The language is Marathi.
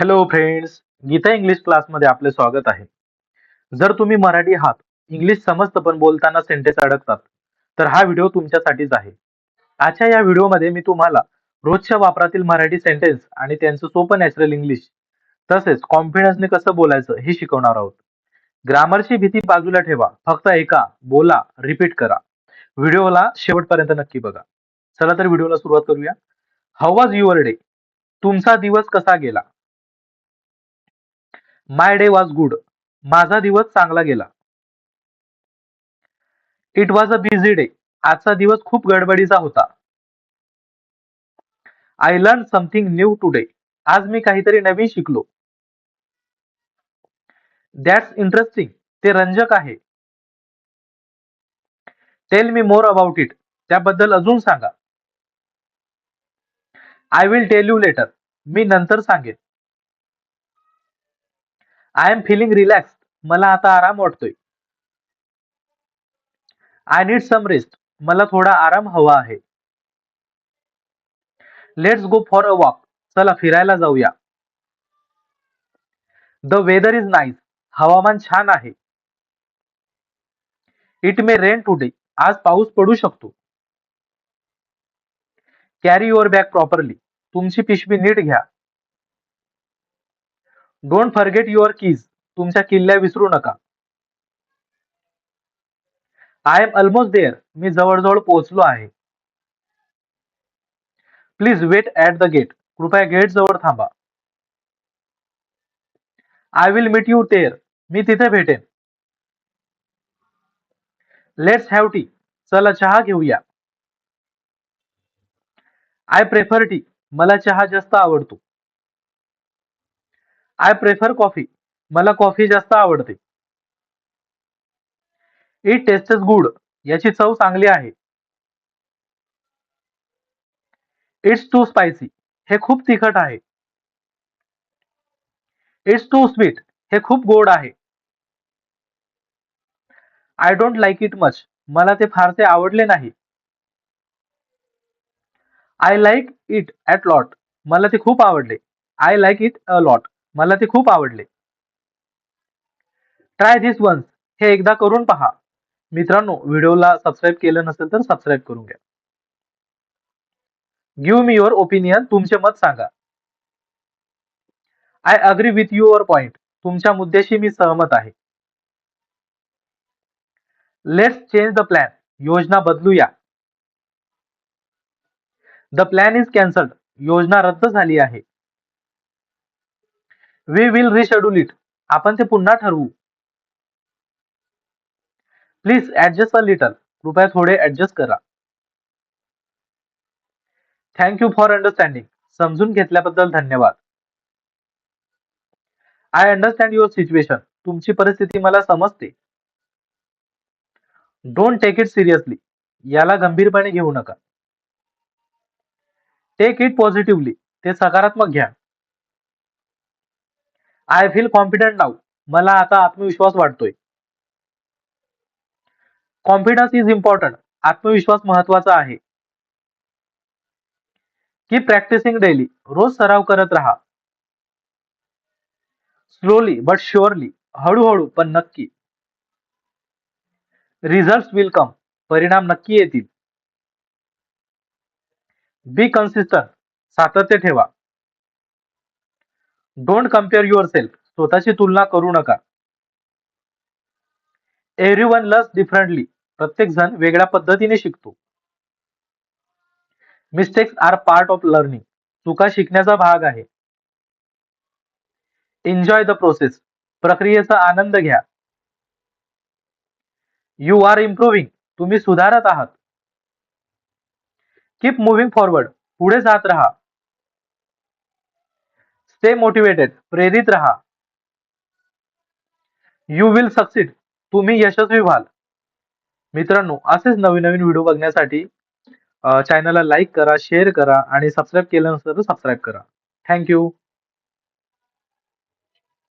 हॅलो फ्रेंड्स गीता इंग्लिश क्लासमध्ये आपले स्वागत आहे. जर तुम्ही मराठी आहात इंग्लिश समजतं पण बोलताना सेंटेन्स अडकतात तर हा व्हिडिओ तुमच्यासाठीच आहे. आजच्या या व्हिडिओमध्ये मी तुम्हाला रोजच्या वापरातील मराठी सेंटेन्स आणि त्यांचं सोपं नॅचरल इंग्लिश तसेच कॉन्फिडन्सने कसं बोलायचं हे शिकवणार आहोत. ग्रामरची भीती बाजूला ठेवा फक्त ऐका बोला रिपीट करा. व्हिडिओला शेवटपर्यंत नक्की बघा. चला तर व्हिडिओला सुरुवात करूया. हाऊ वॉज युअर डे तुमचा दिवस कसा गेला? माय डे वॉज गुड माझा दिवस चांगला गेला. It was a busy day आजचा दिवस खूप गडबडीचा होता. I learn something new today आज मी काहीतरी नवीन शिकलो. दॅट्स इंटरेस्टिंग ते रंजक आहे. Tell me more about it त्याबद्दल अजून सांगा. I will tell you later मी नंतर सांगेन. आय एम फिलिंग रिलॅक्स मला आता आराम वाटतोय. आय नीड सम रेस्ट मला थोडा आराम हवा आहे. Let's go for a walk चला फिरायला जाऊया. द वेदर इज नाईस हवामान छान आहे. इट मे रेन टुडे आज पाऊस पडू शकतो. कॅरी युअर बॅग प्रॉपरली तुमची पिशवी नीट घ्या. डोंट फॉरगेट युअर कीज तुमच्या किल्ल्या विसरू नका. आय एम ऑलमोस्ट देअर मी जवळजवळ पोहोचलो आहे. Please wait at the gate कृपया गेट जवळ थांबा. I will meet you there मी तिथे भेटेन. लेट्स हॅव टी चला चहा घेऊया. आय प्रेफर टी मला चहा जास्त आवडतो. आय प्रेफर कॉफी मला कॉफी जास्त आवडते. इट टेस्ट गुड याची चव चांगली आहे. इट्स टू स्पायसी हे खूप तिखट आहे. इट्स टू स्वीट हे खूप गोड आहे. I don't like it much मला ते फारसे आवडले नाही. I like it a lot मला ते खूप आवडले. I like it a lot मला ते खूप आवडले. ट्राय धिस वन्स हे एकदा करून पहा. मित्रांनो व्हिडिओला सबस्क्राईब केलं नसेल तर सबस्क्राईब करून घ्या. गिव्ह मी युअर ओपिनियन तुमचे मत सांगा. I agree with your point तुमच्या मुद्द्याशी मी सहमत आहे. लेट्स चेंज द प्लॅन योजना बदलूया. द प्लॅन इज कॅन्सल्ड योजना रद्द झाली आहे. वी विल रिशेड्यूल इट आपण ते पुन्हा ठरवू. प्लीज ऍडजस्ट अ लिटल कृपया थोडे ऍडजस्ट करा. थँक यू फॉर अंडरस्टँडिंग समजून घेतल्याबद्दल धन्यवाद. आय अंडरस्टँड युअर सिच्युएशन तुमची परिस्थिती मला समजते. डोंट टेक इट सिरियसली याला गंभीरपणे घेऊ नका. टेक इट पॉझिटिव्हली ते सकारात्मक घ्या. आय फील कॉन्फिडंट नाऊ मला आता आत्मविश्वास वाटतोय कॉन्फिडन्स इज इम्पॉर्टंट आत्मविश्वास महत्त्वाचा आहे. की प्रॅक्टिसिंग डेली रोज सराव करत राहा. स्लोली बट शुअरली हळूहळू पण नक्की. रिझल्ट विल कम परिणाम नक्की येतील. बी कन्सिस्टंट सातत्य ठेवा. डोंट कंपेअर युअर सेल्फ स्वतःची तुलना करू नका. एव्हरी वन लस डिफरंटली प्रत्येक जण वेगळ्या पद्धतीने शिकतो. Mistakes are part of learning चुका शिकण्याचा भाग आहे. एन्जॉय द प्रोसेस प्रक्रियेचा आनंद घ्या. यू आर इम्प्रूव्हिंग तुम्ही सुधारत आहात. कीप मुव्हिंग फॉरवर्ड पुढे जात राहा. स्टे मोटिवेटेड प्रेरित राहा. यू विल सक्सीड तुम्ही यशस्वी व्हाल. मित्रांनो असेच नवीन नवीन व्हिडिओ बघण्यासाठी चॅनलला लाईक करा शेअर करा आणि सबस्क्राईब केलं नसेल तर सबस्क्राईब करा थँक्यू